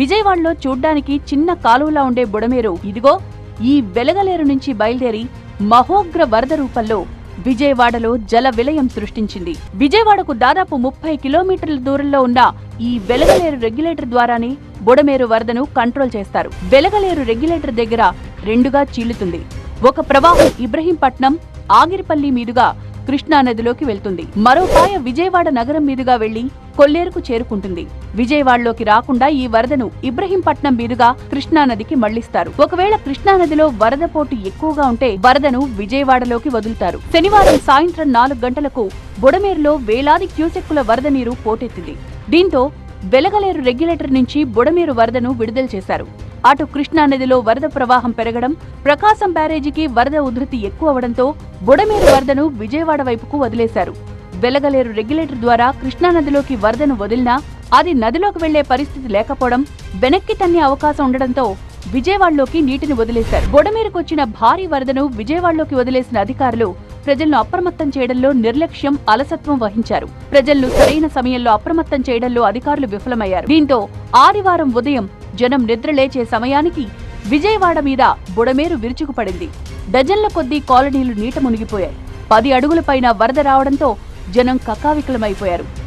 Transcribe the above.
విజయవాడలో చూడ్డానికి చిన్న కాలువలా ఉండే బుడమేరు. ఇదిగో ఈ వెలగలేరు నుంచి బయలుదేరి మహోగ్ర వరద రూపంలో విజయవాడలో జల విలయం సృష్టించింది. విజయవాడకు దాదాపు ముప్పై కిలోమీటర్ల దూరంలో ఉన్న ఈ వెలగలేరు రెగ్యులేటర్ ద్వారానే బుడమేరు వరదను కంట్రోల్ చేస్తారు. వెలగలేరు రెగ్యులేటర్ దగ్గర రెండుగా చీలుతుంది. ఒక ప్రవాహం ఇబ్రహీంపట్నం ఆగిరిపల్లి మీదుగా కృష్ణా నదిలోకి వెళ్తుంది. మరో పాయ విజయవాడ నగరం మీదుగా వెళ్ళి కొల్లేరుకు చేరుకుంటుంది. విజయవాడలోకి రాకుండా ఈ వరదను ఇబ్రహీంపట్నం మీదుగా కృష్ణానదికి మళ్ళిస్తారు. ఒకవేళ కృష్ణా నదిలో వరద పోటు ఎక్కువగా ఉంటే వరదను విజయవాడలోకి వదులుతారు. శనివారం సాయంత్రం నాలుగు గంటలకు బుడమేరులో వేలాది క్యూసెక్కుల వరద నీరు పోటెత్తింది. దీంతో వెలగలేరు రెగ్యులేటర్ నుంచి బుడమేరు వరదను విడుదల చేశారు. అటు కృష్ణా నదిలో వరద ప్రవాహం పెరగడం ప్రకాశం బ్యారేజీకి వరద ఉధృతి ఎక్కువ అవడంతో బుడమేరు వరదను విజయవాడ వైపుకు వదిలేశారు. వెలగలేరు రెగ్యులేటర్ ద్వారా కృష్ణా నదిలోకి వరదను వదిలినా అది నదిలోకి వెళ్ళే పరిస్థితి లేకపోవడం వెనక్కి తన్నే అవకాశం ఉండడంతో విజయవాడలోకి నీటిని వదిలేశారు. బొడమేరుకొచ్చిన భారీ వరదను విజయవాడలోకి వదిలేసిన అధికారులు ప్రజలను అప్రమత్తం చేయడంలో నిర్లక్ష్యం అలసత్వం వహించారు. ప్రజలను సరైన సమయంలో అప్రమత్తం చేయడంలో అధికారులు విఫలమయ్యారు. దీంతో ఆదివారం ఉదయం జనం నిద్రలేచే సమయానికి విజయవాడ మీద బుడమేరు విరుచుకుపడింది డజన్ల కొద్దీ కాలనీలు నీట మునిగిపోయాయి. పది అడుగుల పైన వరద రావడంతో జనం కకావికలమైపోయారు.